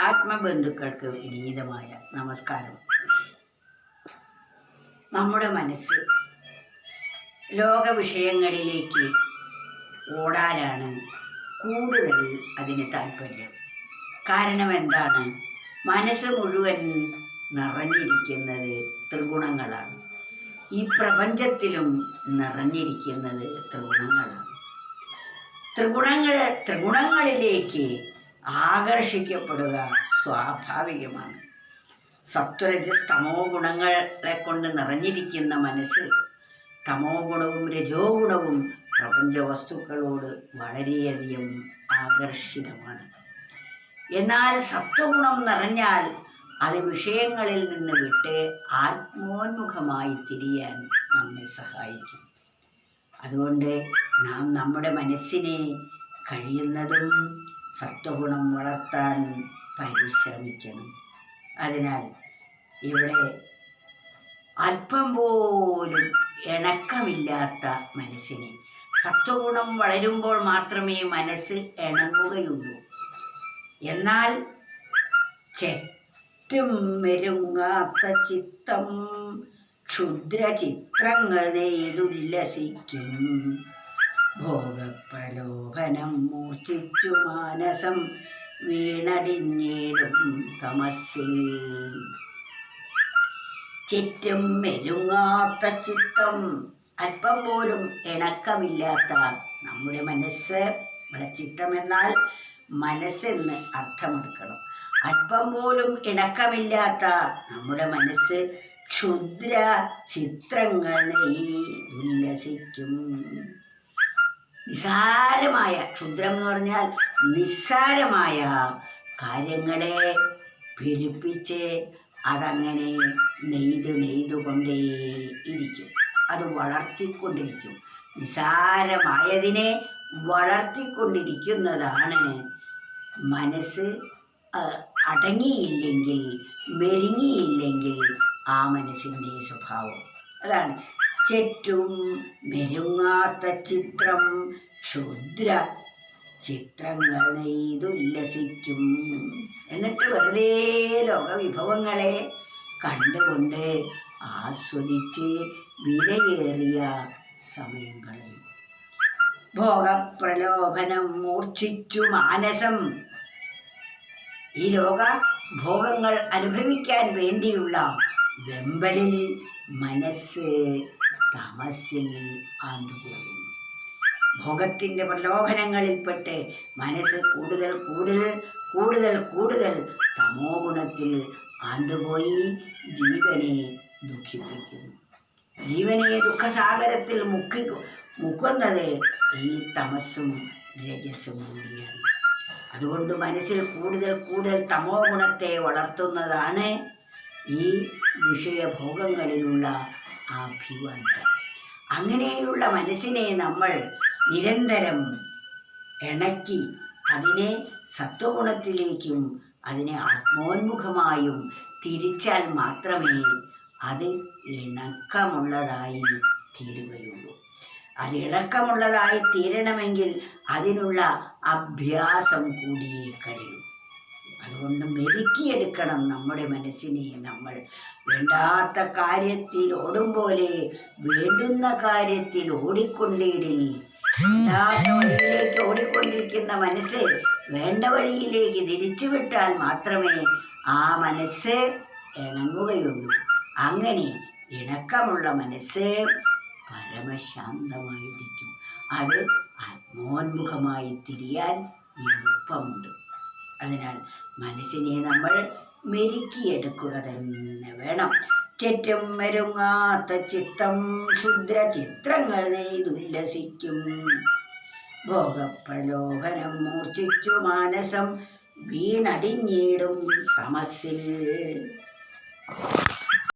ആത്മബന്ധുക്കൾക്ക് വിനീതമായ നമസ്കാരം. നമ്മുടെ മനസ്സ് ലോക വിഷയങ്ങളിലേക്ക് ഓടാനാണ് കൂടുതൽ അതിന് താല്പര്യം. കാരണം എന്താണ്? മനസ്സ് മുഴുവൻ നിറഞ്ഞിരിക്കുന്നത് ത്രിഗുണങ്ങളാണ്. ഈ പ്രപഞ്ചത്തിലും നിറഞ്ഞിരിക്കുന്നത് ത്രിഗുണങ്ങളാണ്. ത്രിഗുണങ്ങൾ ത്രിഗുണങ്ങളിലേക്ക് ആകർഷിക്കപ്പെടുക സ്വാഭാവികമാണ്. സത്വരജസ് തമോ ഗുണങ്ങളെ കൊണ്ട് നിറഞ്ഞിരിക്കുന്ന മനസ്സ് തമോ ഗുണവും രജോ ഗുണവും പ്രപഞ്ച വസ്തുക്കളോട് വളരെയധികം ആകർഷിതമാണ്. എന്നാൽ സത്വഗുണം നിറഞ്ഞാൽ അത് വിഷയങ്ങളിൽ നിന്ന് വിട്ട് ആത്മോന്മുഖമായി തിരിയാൻ നമ്മെ സഹായിക്കും. അതുകൊണ്ട് നാം നമ്മുടെ മനസ്സിനെ കഴിയുന്നതും സത്വഗുണം വളർത്താൻ പരിശ്രമിക്കണം. അതിനാൽ ഇവിടെ അല്പം പോലും ഇണക്കമില്ലാത്ത മനസ്സിനെ. സത്വഗുണം വളരുമ്പോൾ മാത്രമേ മനസ്സ് ഇണങ്ങുകയുള്ളൂ. എന്നാൽ ചെറ്റും മെരുങ്ങാത്ത ചിത്തം ക്ഷുദ്രചിത്രങ്ങൾ നെയ്തുല്ലസിക്കും ഭോഗപ്രലോഭനം മൂർച്ഛിച്ചു മാനസം വീണടിഞ്ഞേടും തമസ്സിൽ. ചുറ്റും മെരുങ്ങാത്ത ചിത്തം അല്പം പോലും ഇണക്കമില്ലാത്ത നമ്മുടെ മനസ്സ് ഇവിടെ ചിത്തം എന്നാൽ മനസ്സെന്ന് അർത്ഥമെടുക്കണം. അല്പം പോലും ഇണക്കമില്ലാത്ത നമ്മുടെ മനസ്സ് ക്ഷുദ്ര ചിത്രങ്ങളെ ഉല്ലസിക്കും. നിസാരമായ ക്ഷുദ്രം എന്ന് പറഞ്ഞാൽ നിസ്സാരമായ കാര്യങ്ങളെ പെരുപ്പിച്ച് അതങ്ങനെ നെയ്ത് നെയ്തുകൊണ്ടേ ഇരിക്കും. അത് വളർത്തിക്കൊണ്ടിരിക്കും. നിസാരമായതിനെ വളർത്തിക്കൊണ്ടിരിക്കുന്നതാണ് മനസ്സ്. അടങ്ങിയില്ലെങ്കിൽ മെരുങ്ങിയില്ലെങ്കിൽ ആ മനസ്സിന്റെ സ്വഭാവം. അതാണ് ചെറ്റും മെരുങ്ങാത്ത ചിത്രം ക്ഷുദ്ര ചിത്രങ്ങൾ നെയ്തുല്ലസിക്കും. എന്നിട്ട് വെറുതെ ലോകവിഭവങ്ങളെ കണ്ടുകൊണ്ട് ആസ്വദിച്ച് വിലയേറിയ സമയങ്ങളിൽ ഭോഗപ്രലോഭനം മൂർച്ഛിച്ചു മാനസം. ഈ ലോക ഭോഗങ്ങൾ അനുഭവിക്കാൻ വേണ്ടിയുള്ള വെമ്പലിൽ മനസ്സ് തമസിൽ ആണ്ടുപോകും ഭോഗത്തിന്റെ പ്രലോഭനങ്ങളിൽപ്പെട്ട് മനസ്സ് കൂടുതൽ കൂടുതൽ കൂടുതൽ കൂടുതൽ തമോ ഗുണത്തിൽ ആണ്ടുപോയി ജീവനെ ദുഃഖിപ്പിക്കുന്നു. ജീവനെ ദുഃഖസാഗരത്തിൽ മുക്കി മുക്കുന്നത് ഈ തമസ്സും രജസ്സും കൂടിയാണ്. അതുകൊണ്ട് മനസ്സിൽ കൂടുതൽ കൂടുതൽ തമോ ഗുണത്തെ വളർത്തുന്നതാണ് ഈ വിഷയഭോഗങ്ങളിലുള്ള അഭിവാഞ്ച അങ്ങനെയുള്ള മനസ്സിനെ നമ്മൾ നിരന്തരം ഇണക്കി അതിനെ സത്വഗുണത്തിലേക്കും അതിനെ ആത്മോന്മുഖമായും തിരിച്ചാൽ മാത്രമേ അത് ഇണക്കമുള്ളതായി തീരുകയുള്ളൂ അത് ഇണക്കമുള്ളതായി തീരണമെങ്കിൽ അതിനുള്ള അഭ്യാസം കൂടിയേ കഴിയൂ. അതുകൊണ്ട് മെരുക്കിയെടുക്കണം നമ്മുടെ മനസ്സിനെ നമ്മൾ. വേണ്ടാത്ത കാര്യത്തിൽ ഓടും പോലെ വേണ്ടുന്ന കാര്യത്തിൽ ഓടിക്കൊണ്ടിടിൽ. വേണ്ടാത്ത വഴിയിലേക്ക് ഓടിക്കൊണ്ടിരിക്കുന്ന മനസ്സ് വേണ്ട വഴിയിലേക്ക് തിരിച്ചുവിട്ടാൽ മാത്രമേ ആ മനസ്സ് ഇണങ്ങുകയുള്ളൂ. അങ്ങനെ ഇണക്കമുള്ള മനസ്സ് പരമശാന്തമായിരിക്കും. അത് ആത്മോന്മുഖമായി തിരിയാൻ എളുപ്പമുണ്ട് അതിനാൽ മനസ്സിനെ നമ്മൾ മെരുക്കിയെടുക്കുക തന്നെ വേണം. ചെറ്റും മരുങ്ങാത്ത ചിത്തം ക്ഷുദ്ര ചിത്രങ്ങൾ നെയ്തുല്ലസിക്കും. ഭോഗപ്രലോഭനം മൂർച്ഛിച്ചു മാനസം വീണടിഞ്ഞിടും തമസിൽ